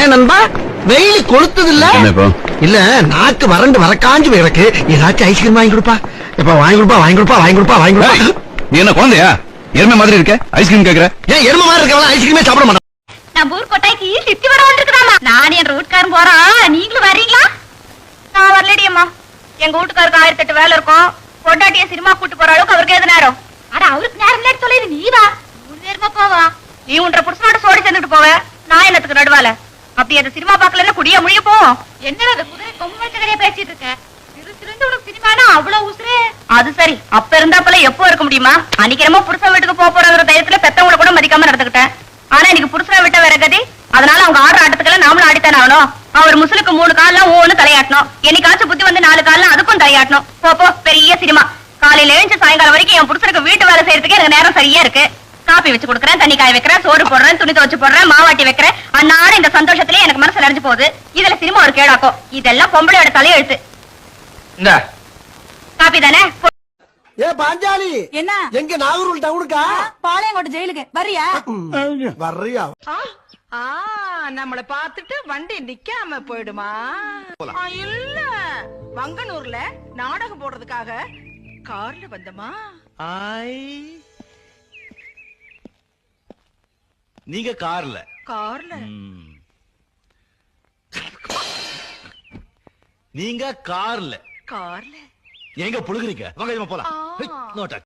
ஏன் நண்பா? வெயில் கொளுத்தது இல்ல இப்போ? இல்ல நாக்கு வறண்டு வரக்காஞ்சு போய் எனக்கு ஏதாச்சும் ஐஸ்கிரீம் வாங்கி கொடுப்பா. எப்ப வாங்கி கொடுப்பா வாங்கி கொடுப்பா வாங்கி கொடுப்பா வாங்கி கொடுப்பா. நீ என்ன குழந்தையா? எருமை மாதிரி இருக்க? ஐஸ்கிரீம் கேக்குற? ஏன் எரும மாதிரி இருக்கவங்க ஐஸ்கிரீமே சாப்பிட மாட்டான். நம்ம ஊர் கொட்டாய்க்கு சித்தி வர வந்திருக்குதாமா நான் என் ரூட்காரன் போறான் நீங்களும் வர்றீங்களா? நான் வரலடி அம்மா எங்க வீட்டுக்காருக்கு ஆயிரத்தி எட்டு வேலை இருக்கும். பொண்டாட்டிய சினிமா கூட்டு போற அளவுக்கு அவருக்கு எது நேரம்? அட அவருக்கு நேரம் இல்லைன்னு சொல்லிடு நீ வா. மூணு நேரமா போவா. நீ உன்ற புருஷனோட சோடி சேர்ந்துட்டு போவ. நான் என்னத்துக்கு நடுவால? அப்படி அந்த சினிமா பாக்கலன்னா குடிய முழிய போவோம் என்ன அது குதிரை கொம்பு பேசிட்டு இருக்க? உனக்கு சினிமானா அவ்வளவு உசுரே? அது சரி. அப்ப இருந்தாப்பல எப்போ இருக்க முடியுமா? அன்னைக்கிறமா புருஷன் வீட்டுக்கு போக போறங்கிற தைரியத்துல பெத்தவங்கள கூட மதிக்காம நடந்துக்கிட்டேன். ஆனா இன்னைக்கு புருஷனை விட்ட வேற கதி. அதனால அவங்க ஆடுற ஆட்டத்துக்கெல்லாம் நாமளும் ஆடித்தானே ஆகணும். அவர் முசுலுக்கு மூணு கால்ல ஒண்ணு தலையாட்டணும். என்னைக்காச்சும் புத்தி வந்து நாலு கால்ல அதுக்கும் தலையாட்டணும். போ போ பெரிய சினிமா. காலையில எழுந்து சாயங்காலம் வரைக்கும் என் புருஷனுக்கு வீட்டு வேலை செய்யறதுக்கு எனக்கு நேரம் சரியா இருக்கு. காப்பி வச்சு கொடுக்குறேன் தண்ணி காய வைக்கிறேன் சோறு போடுறேன் துணி துவச்சு போடுறேன் மாவாட்டி வைக்கிறேன். அன்னாட இந்த சந்தோஷத்திலே எனக்கு மனசு நிறைஞ்சு போகுது. இதுல சினிமா ஒரு கேடாக்கும். இதெல்லாம் பொம்பளையோட தலையெழுத்து இந்த. காப்பி தானே. ஏ பாஞ்சாலி. என்ன? எங்க நாகூர் டவுனுக்கா பாளையங்கோட்டை ஜெயிலுக்கு. வரியா வர்றியா? ஆ நம்மள பார்த்துட்டு வண்டி நிக்காம போயிடுமா? இல்ல. வங்கனூர்ல நாடகம் போடுறதுக்காக கார்ல வந்தமா? நீங்க கார்ல. கார்ல. நீங்க கார்ல. கார்ல? எங்க புழுகுறீங்க? வாங்க போலாம். நோட்டா